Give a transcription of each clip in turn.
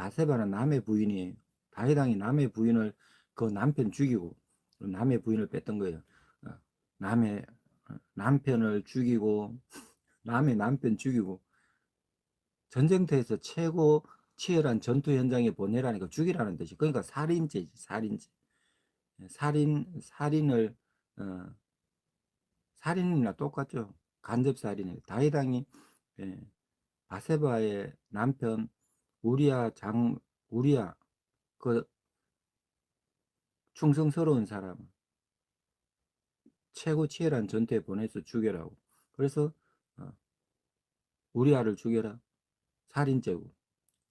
바세바는 남의 부인이에요. 다윗왕이 남의 부인을 그 남편 죽이고 남의 부인을 뺐던 거예요. 어, 남의 어, 남편을 죽이고 남의 남편 죽이고 전쟁터에서 최고 치열한 전투 현장에 보내라니까 죽이라는 뜻이 그러니까 살인죄지 살인죄 살인 살인을 어, 살인이나 똑같죠 간접 살인이 다윗왕이 예, 바세바의 남편 우리야 장 우리야 그 충성스러운 사람 최고 치열한 전투에 보내서 죽여라고. 그래서 어, 우리아를 죽여라. 살인죄고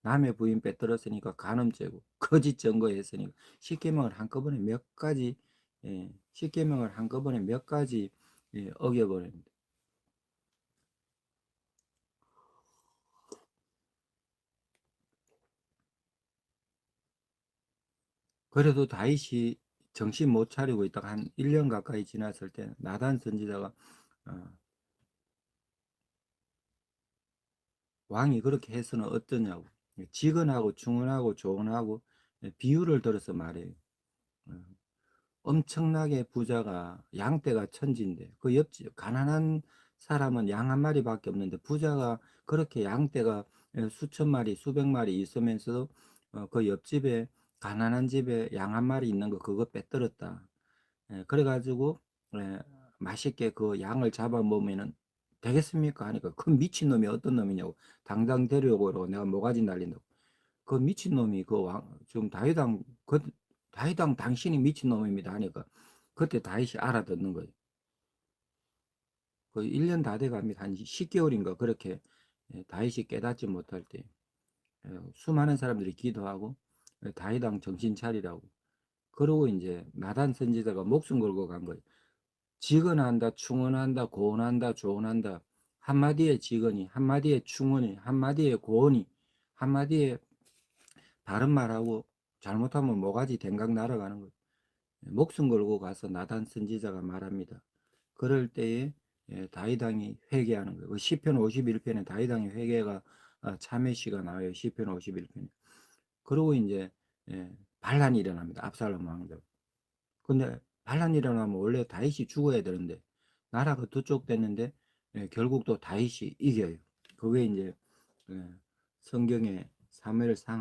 남의 부인 빼들었으니까 간음죄고 거짓 증거했으니까. 십계명을 한꺼번에 몇 가지 예, 십계명을 한꺼번에 몇 가지 예, 어겨버립니다. 그래도 다윗이 정신 못 차리고 있다가 한 1년 가까이 지났을 때 나단 선지자가 어, 왕이 그렇게 해서는 어떠냐고 직언하고 충언하고 조언하고 비유를 들어서 말해요. 어, 엄청나게 부자가 양떼가 천지인데 그 옆집 가난한 사람은 양 한 마리밖에 없는데 부자가 그렇게 양떼가 수천 마리 수백 마리 있으면서도 어, 그 옆집에 가난한 집에 양 한 마리 있는 거 그거 빼들었다. 예, 그래가지고 예, 맛있게 그 양을 잡아 먹으면은 되겠습니까? 하니까 그 미친 놈이 어떤 놈이냐고 당장 데려오고 그러고 내가 모가지 날린다고 그 미친 놈이 그 왕 지금 다윗왕 그 다윗왕 당신이 미친 놈입니다 하니까 그때 다윗이 알아듣는 거예요. 그 1년 다 돼갑니다. 한 10개월인가 그렇게 예, 다윗이 깨닫지 못할 때 예, 수많은 사람들이 기도하고 예, 다윗왕 정신 차리라고 그러고 이제 나단 선지자가 목숨 걸고 간 거예요. 직언한다, 충언한다, 고언한다, 조언한다. 한마디의 직언이, 한마디의 충언이, 한마디의 고언이, 한마디의 바른 말하고 잘못하면 모가지 댕강 날아가는 거예요. 목숨 걸고 가서 나단 선지자가 말합니다. 그럴 때에 예, 다윗왕이 회개하는 거예요. 그 시편 51편에 다윗왕의 회개가 아, 참회시가 나와요. 시편 51편에. 그러고 이제 예, 반란이 일어납니다. 압살롬 왕들. 근데 반란이 일어나면 원래 다윗이 죽어야 되는데 나라가 두쪽 됐는데 예, 결국 또 다윗이 이겨요. 그게 이제 예, 성경의 사무엘상